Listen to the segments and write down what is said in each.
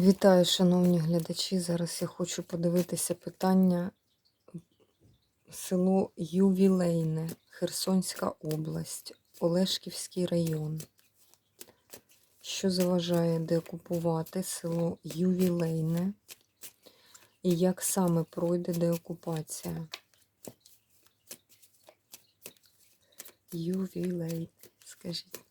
Вітаю, шановні глядачі. Зараз я хочу подивитися питання село Ювілейне, Херсонська область, Олешківський район. Що заважає деокупувати село Ювілейне? І як саме пройде деокупація? Ювілей, скажіть.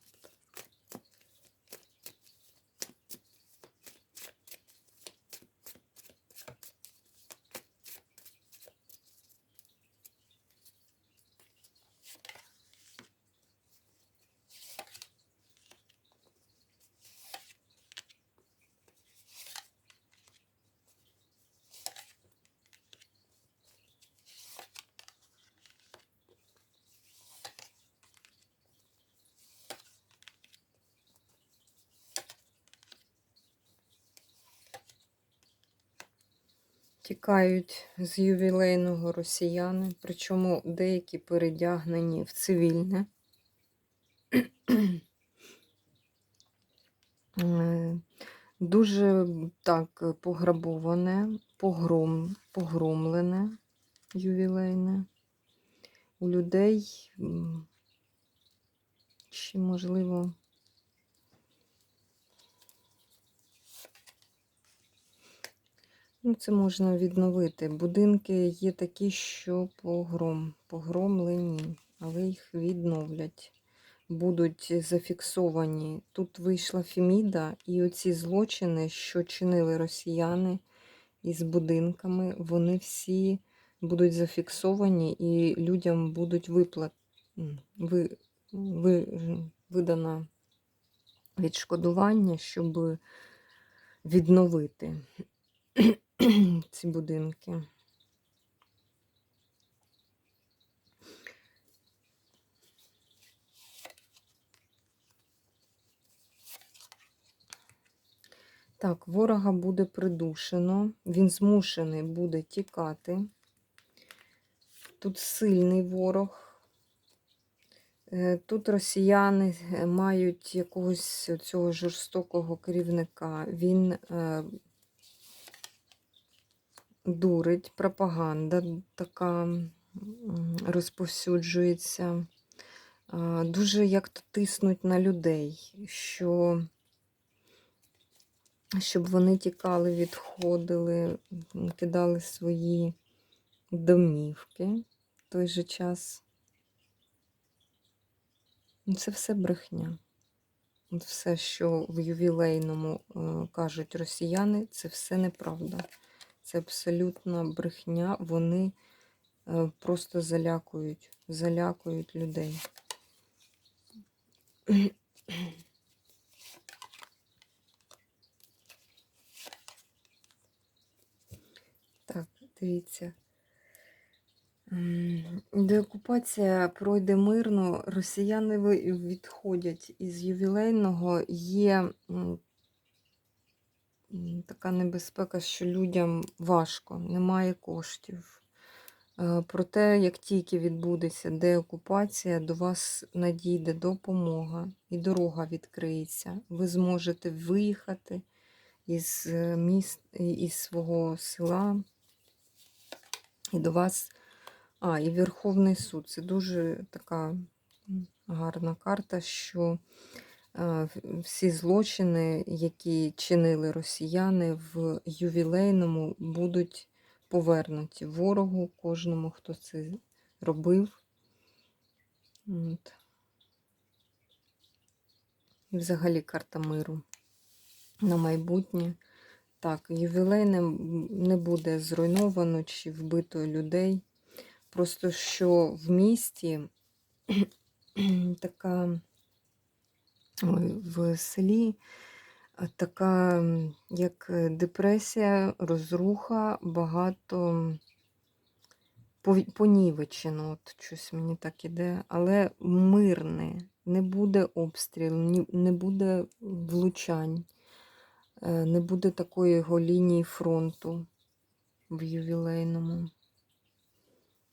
Тікають з ювілейного росіяни, причому деякі передягнені в цивільне. Е, Дуже так пограбоване, погром, погромлене ювілейне. У людей чи, можливо, Ну, це можна відновити. Будинки є такі, що погром, погромлені, але їх відновлять. Будуть зафіксовані. Тут вийшла Феміда, і оці злочини, що чинили росіяни із будинками, вони всі будуть зафіксовані і людям будуть виплат... ви... Ви... видано відшкодування, щоб відновити ці будинки. Так, ворога буде придушено, він змушений буде тікати. Тут сильний ворог. Е, Тут росіяни е, мають якогось цього жорстокого керівника. Він е, дурить, пропаганда така розповсюджується. Дуже як-то тиснуть на людей, що щоб вони тікали, відходили, кидали свої домівки в той же час. Ну, Це все брехня. Все, що в ювілейному е, кажуть росіяни, це все неправда. Це абсолютна брехня. Вони е, просто залякують, залякують людей. Так, дивіться. Деокупація пройде мирно. Росіяни відходять із ювілейного. Є така небезпека, що людям важко, немає коштів. Е, Проте, як тільки відбудеться деокупація, до вас надійде допомога і дорога відкриється. Ви зможете виїхати із е, міст, із свого села, і до вас. А, і Верховний суд. Це дуже така гарна карта, що всі злочини, які чинили росіяни в ювілейному, будуть повернуті ворогу, кожному, хто це робив. От. І взагалі карта миру на майбутнє. Так, ювілейне не буде зруйновано чи вбито людей. Просто що в місті така в селі така, як е, депресія, розруха, багато понівечено. От щось мені так іде, але мирне, не буде обстрілу, не буде влучань, е, не буде такої його лінії фронту в ювілейному.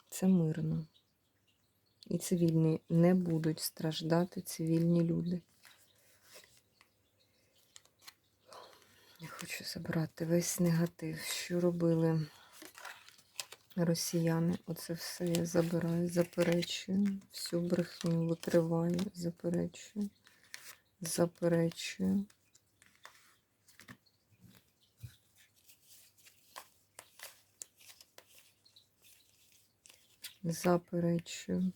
Це мирно. І цивільні не будуть страждати цивільні люди. Хочу забрати весь негатив, що робили росіяни. Оце все я забираю, заперечую. Всю брехню викриваю, заперечую, заперечую. Заперечую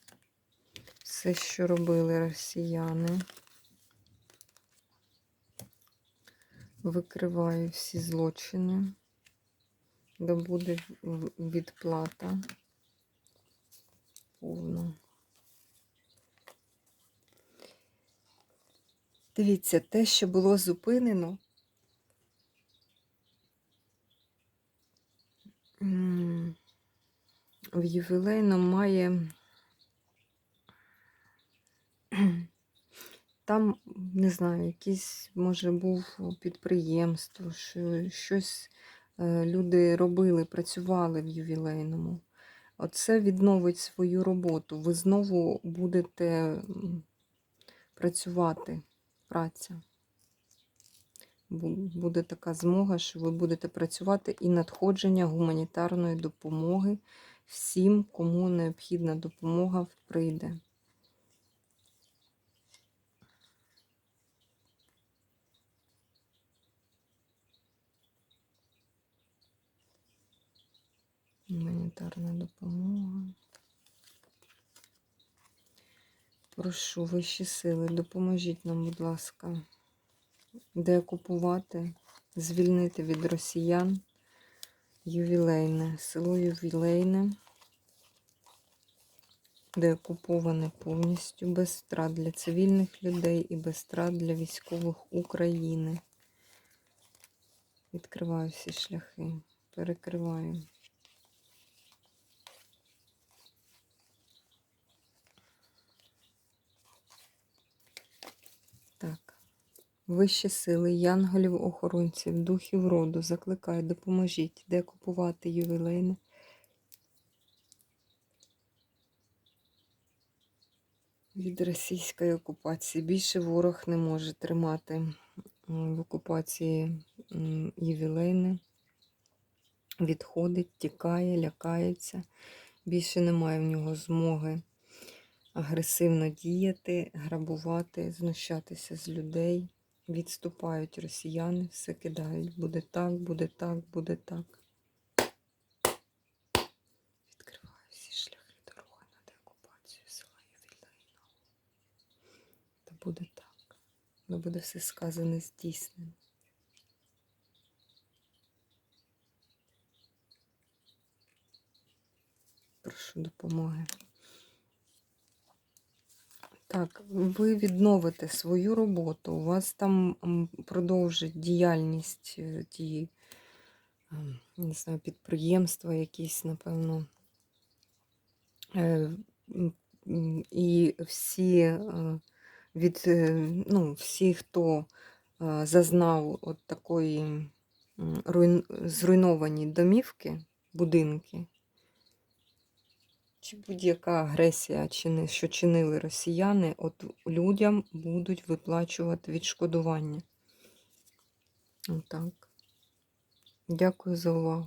все, що робили росіяни. Викриваю всі злочини, де буде відплата. Повна. Дивіться, те, що було зупинено, в ювілейному має там, не знаю, якийсь, може, був підприємство, що щось е, люди робили, працювали в ювілейному. Оце відновить свою роботу. Ви знову будете працювати, праця. Буде така змога, що ви будете працювати і надходження гуманітарної допомоги всім, кому необхідна допомога, прийде. Гуманітарна допомога. Прошу вищі сили, допоможіть нам, будь ласка, деокупувати, звільнити від росіян ювілейне, село Ювілейне, деокуповане повністю без втрат для цивільних людей і без втрат для військових України. Відкриваю всі шляхи, перекриваю. Так. Вищі сили, янголів, охоронців, духів роду, закликаю, допоможіть, де купувати ювілейне. Від російської окупації. Більше ворог не може тримати в окупації ювілейне. Відходить, тікає, лякається. Більше немає в нього змоги агресивно діяти, грабувати, знущатися з людей. Відступають росіяни, все кидають. Буде так, буде так, буде так. Відкриваю всі шляхи дороги на деокупацію села Ювілейного. Та буде так. Ну буде все сказане здійснено. Прошу допомоги. Так, ви відновите свою роботу. У вас там продовжить діяльність е, ті, ем, не знаю, підприємства якісь, напевно. Е, І всі е, від, е, ну, всі, хто е, зазнав от такої зруйновані домівки, будинки, чи будь-яка агресія, що чинили росіяни, от людям будуть виплачувати відшкодування. Отак. Дякую за увагу.